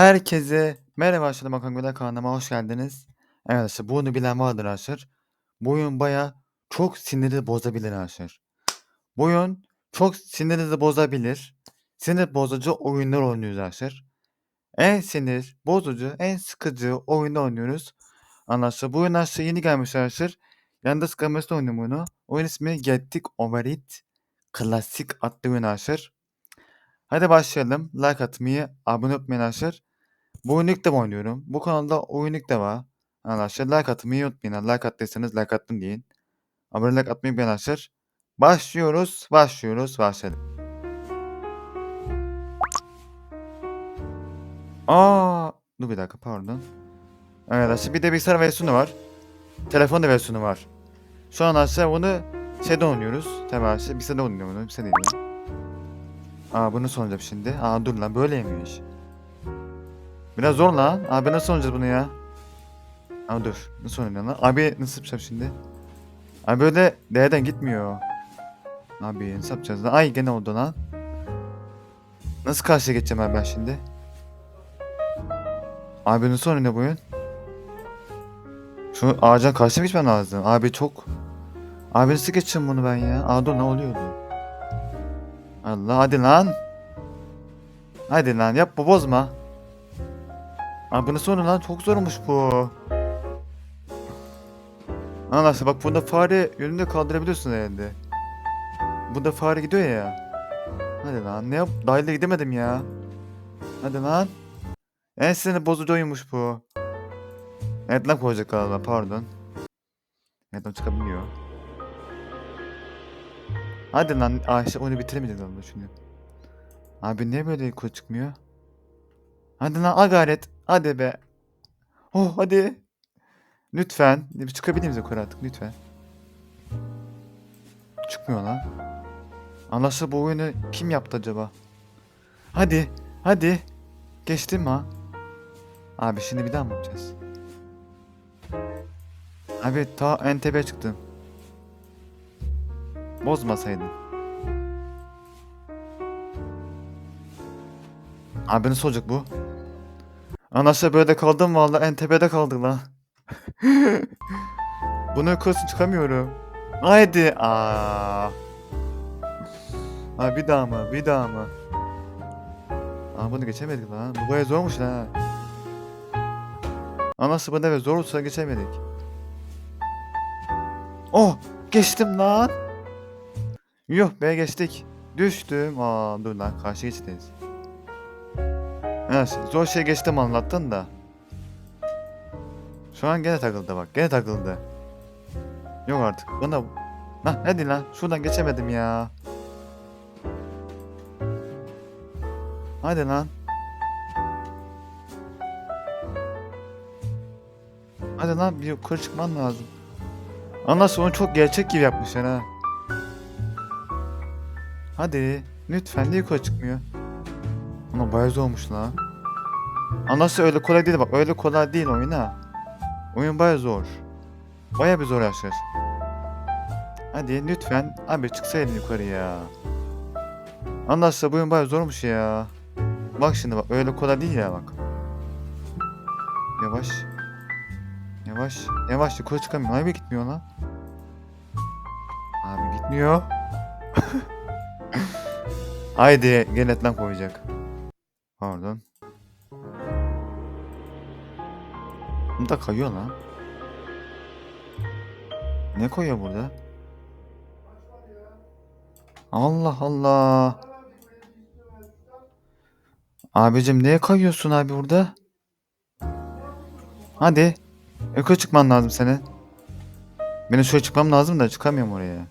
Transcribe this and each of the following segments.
Herkese merhaba arkadaşlar Bakan Güler kanalıma hoş geldiniz. Evet arkadaşlar bu oyunu bilen vardır arkadaşlar. Bu oyun baya çok siniri bozabilir arkadaşlar. Bu oyun çok sinirinizi bozabilir. Sinir bozucu oyunlar oynuyoruz arkadaşlar. En sinir bozucu, en sıkıcı oyunu oynuyoruz. Arkadaşlar bu oyun arkadaşlar yeni gelmiş arkadaşlar. Yanında sıkılması oynuyorum bunu. Oyun ismi Gettik Over It Klasik adlı oyun arkadaşlar. Hadi başlayalım. Like atmayı, abone olmayı arkadaşlar. Bu defa oynuyorum. Bu kanalda oyun ilk defa. Arkadaşlar like atmayı unutmayın. Like attıysanız like attım deyin. Abone like atmayı unutmayın arkadaşlar. Başlıyoruz, başlıyoruz, başlayalım. Aa, dur bir dakika pardon. Evet arkadaşlar bir de bilgisayar versiyonu var. Telefon da versiyonu var. Şu an arkadaşlar bunu şeyde oynuyoruz. Tabii arkadaşlar bilgisayarda oynuyorum bunu. Bilgisayarda değil. Aa bunu soracağım şimdi. Aa dur lan böyleymiş. Biraz zor lan. Abi nasıl oynayacağız bunu ya? Abi dur. Nasıl oynayacağız lan? Abi nasıl yapacağım şimdi? Abi böyle D'den gitmiyor. Abi nasıl yapacağız lan? Ay gene oldu lan. Nasıl karşıya geçeceğim abi ben şimdi? Abi nasıl oynanıyor bu oyun? Şu ağaca karşıya geçmem lazım. Abi çok... Abi nasıl geçeceğim bunu ben ya? Dur ne oluyordu? Allah hadi lan. Hadi lan yap bu bozma. Abi bunu sonra lan çok zormuş bu. Anlaşıldı bak bunda fare yönünde kaldırabiliyorsun herhalde. Bunda fare gidiyor ya. Hadi lan ne yap? Dahilde gidemedim ya. Hadi lan. En sinir bozucu oyunmuş bu. Evet lan koyacak galiba pardon. Evet lan çıkabiliyor. Hadi lan Ayşe onu bitiremeyeceğiz lan düşünüyorum. Abi niye böyle yukarı çıkmıyor? Hadi lan al gayret. Hadi be. Oh hadi. Lütfen. Çıkabilir miyiz yukarı artık lütfen. Çıkmıyor lan. Anlaşıldı bu oyunu kim yaptı acaba? Hadi. Hadi. Geçtim ha. Abi şimdi bir daha mı yapacağız? Abi ta en tepeye çıktım. Bozmasaydın. Abi nasıl olacak bu? Anlaşla böyle kaldım valla en tepede kaldık lan. Bunu yukarısı çıkamıyorum. Haydi. Aa. Abi bir daha mı? Bir daha mı? Aa bunu geçemedik lan. Bu baya zormuş lan. Anası bu ne zor olsa geçemedik. Oh! Geçtim lan. Yuh be geçtik. Düştüm. Aa dur lan karşı geçtiyiz. Evet zor şey geçtim anlattın da. Şu an gene takıldı bak gene takıldı. Yok artık bana... Hah hadi lan şuradan geçemedim ya. Hadi lan. Hadi lan bir yukarı çıkman lazım. Anlasın onu çok gerçek gibi yapmışlar ha. Hadi lütfen niye yukarı çıkmıyor? Ama bayağı zor olmuş lan. Anası öyle kolay değil bak öyle kolay değil oyun ha. Oyun bayağı zor. Bayağı bir zor arkadaşlar. Hadi lütfen abi çıksaydın yukarı ya. Anlaşsa bu oyun bayağı zormuş ya. Bak şimdi bak öyle kolay değil ya bak. Yavaş. Yavaş. Yavaş yukarı çıkamıyorum. Abi gitmiyor lan. Abi gitmiyor. Haydi genetten koyacak. Pardon. Bu kayıyor lan. Ne koyuyor burada? Allah Allah. Abicim neye kayıyorsun abi burada? Hadi. Yukarı çıkman lazım senin. Benim şöyle çıkmam lazım da çıkamıyorum oraya.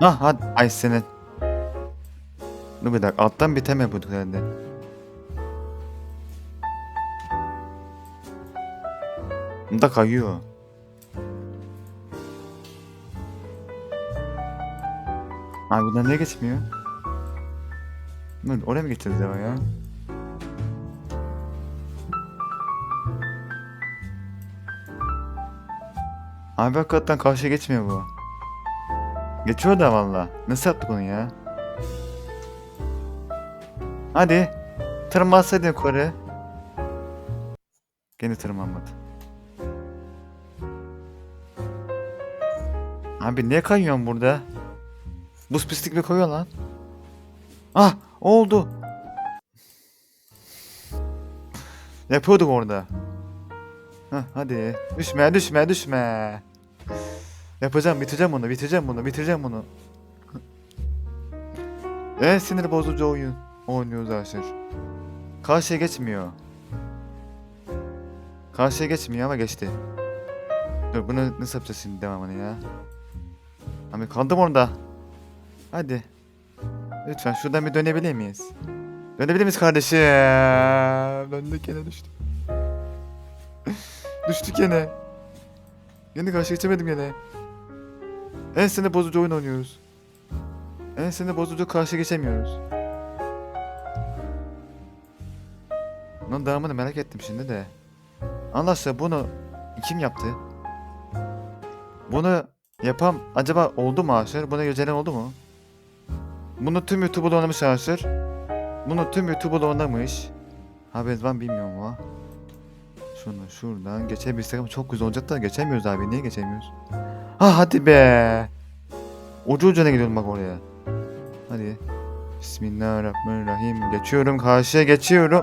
Ah hadi. Ay senin. Dur bir dakika alttan biteme bu herhalde. Bu da kayıyor. Abi bundan niye geçmiyor? Dur oraya mı geçeceğiz ya ya? Abi hakikaten karşıya geçmiyor bu. Geçiyor da valla. Nasıl yaptık onu ya? Hadi. Tırmansaydın yukarı. Gene tırmanmadı. Abi niye kayıyorsun burada? Buz pislik bir koyuyor lan. Ah oldu. Yapıyorduk orada. Hah, hadi. Düşme düşme düşme. Yapacağım bitireceğim bunu bitireceğim bunu bitireceğim bunu. En sinir bozucu oyun oynuyoruz Aşır. Karşıya geçmiyor. Karşıya geçmiyor ama geçti. Dur bunu nasıl yapacağız şimdi devamını ya? Abi kaldım orada. Hadi. Lütfen şuradan bir dönebilir miyiz? Dönebilir miyiz kardeşim? Döndük gene düştük. düştük gene. Yine karşı geçemedim gene. En sinir bozucu oyun oynuyoruz. En sinir bozucu karşı geçemiyoruz. Bunun devamını merak ettim şimdi de. Anlaşıldı bunu kim yaptı? Bunu yapan acaba oldu mu Aşır? Buna gözelen oldu mu? Bunu tüm YouTube'da oynamış Aşır. Bunu tüm YouTube'da oynamış. Var mı bilmiyorum ama. Şunu şuradan geçebilsek ama çok güzel olacak da geçemiyoruz abi. Niye geçemiyoruz? Ha hadi be. Ucu ucuna gidiyorum bak oraya. Hadi. Bismillahirrahmanirrahim. Geçiyorum karşıya geçiyorum.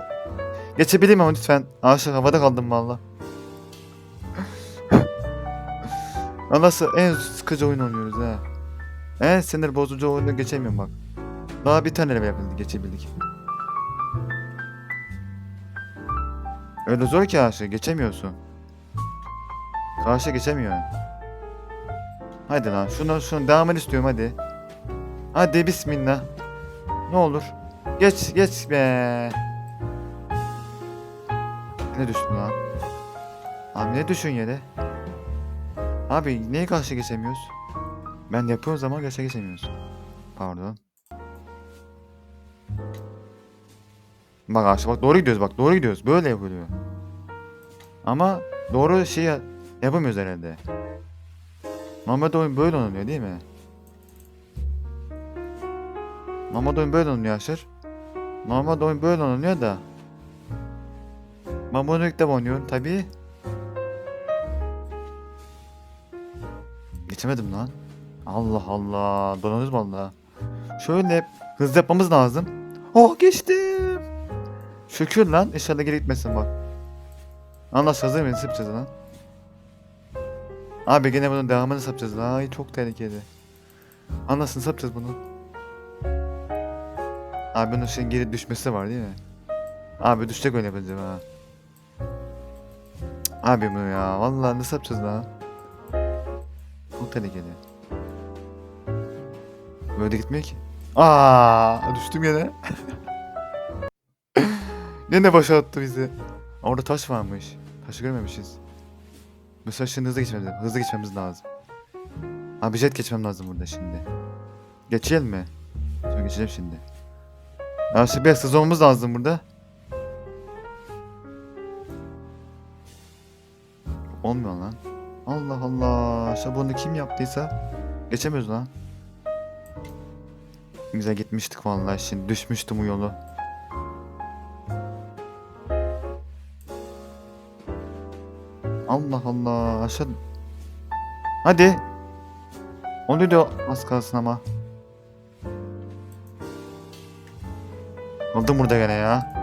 Geçebilir miyim lütfen? Aşık havada kaldım valla. Nasıl en sıkıcı oyun oynuyoruz ha. En sinir bozucu oyunu geçemiyorum bak. Daha bir tane de yapıldı geçebildik. Öyle zor ki aşık geçemiyorsun. Karşı geçemiyorsun. Hadi lan şunu şunu devamını istiyorum hadi. Hadi bismillah. Ne olur. Geç geç be. Ne düştün lan? Abi ne düşün yere? Abi niye karşı geçemiyoruz? Ben yapıyorum zaman karşı geçemiyoruz. Pardon. Bak aşağı bak doğru gidiyoruz bak doğru gidiyoruz. Böyle yapılıyor. Ama doğru şey ya- yapamıyoruz herhalde. Normalde oyun böyle oynanıyor değil mi? Normalde oyun böyle oynanıyor Aşır. Normalde oyun böyle oynanıyor da. Ben bunu ilk defa oynuyorum tabii. Geçemedim lan. Allah Allah. Donanız valla. Şöyle hızlı yapmamız lazım. Oh geçtim. Şükür lan. İnşallah geri gitmesin bak. Anlaş hazır mıyız? Nasıl yapacağız lan? Abi gene bunun devamını lan? Ay çok tehlikeli. Anlasın nasıl yapacağız bunu? Abi bunun şeyin geri düşmesi var değil mi? Abi düşecek öyle bence ha. Abi bunu ya. Vallahi nasıl yapacağız lan? Çok tehlikeli. Böyle gitmiyor ki. Aa, düştüm yine. Yine başa attı bizi. Orada taş varmış. Taşı görmemişiz. Mesela şimdi hızlı geçmemiz lazım. Hızlı geçmemiz lazım. Abi jet geçmem lazım burada şimdi. Geçelim mi? Sonra geçeceğim şimdi. Ya şimdi biraz hızlı olmamız lazım burada. Olmuyor lan. Allah Allah. İşte bunu kim yaptıysa geçemiyoruz lan. Güzel gitmiştik vallahi şimdi düşmüştüm bu yolu. Allah Allah aşağı. Hadi. Onu da az kalsın ama. Aldım burada gene ya.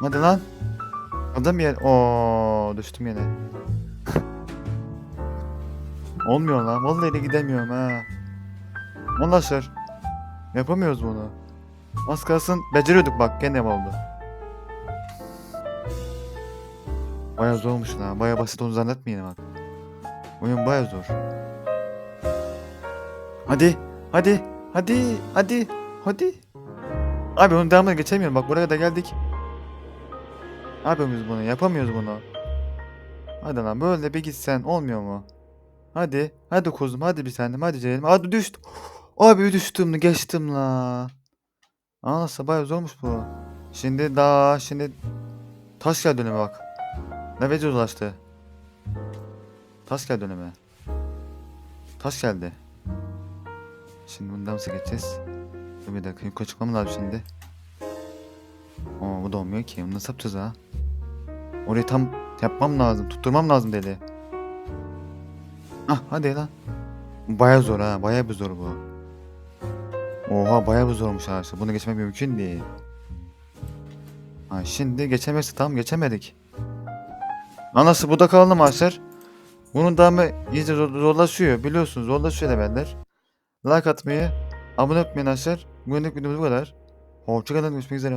Hadi lan. Aldım yer. Oo düştüm yine. Olmuyor lan. Vallahi de gidemiyorum ha. Anlaşır. Yapamıyoruz bunu. Az kalsın beceriyorduk bak gene oldu. Baya zormuş lan. Baya basit onu zannetmeyin bak. Oyun baya zor. Hadi. Hadi. Hadi. Hadi. Hadi. Abi onun devamını geçemiyorum. Bak buraya da geldik. Ne yapamıyoruz bunu? Yapamıyoruz bunu. Hadi lan böyle bir gitsen olmuyor mu? Hadi. Hadi kuzum. Hadi bir tanem. Hadi canım. Hadi düştüm. Abi düştüm. Geçtim la. Anasını bayağı zormuş bu. Şimdi daha şimdi taş geldi önüme bak. Ne vece ulaştı. Taş geldi önüme. Taş geldi. Şimdi bundan nasıl geçeceğiz? Dur bir dakika yukarı çıkmam lazım şimdi. Oo bu da olmuyor ki. Bunu nasıl yapacağız ha? Orayı tam yapmam lazım. Tutturmam lazım deli. Ah hadi lan. Baya zor ha. Baya bir zor bu. Oha baya bir zormuş arkadaşlar. Bunu geçmek mümkün değil. Ha şimdi geçemezse tamam geçemedik. Anası bu da kaldı arkadaşlar. Bunun devamı iyice zor- zorlaşıyor. Biliyorsunuz zorlaşıyor leveller. Like atmayı, abone olmayı arkadaşlar. Bugünlük videomuz bu kadar. Hoşçakalın. Görüşmek üzere.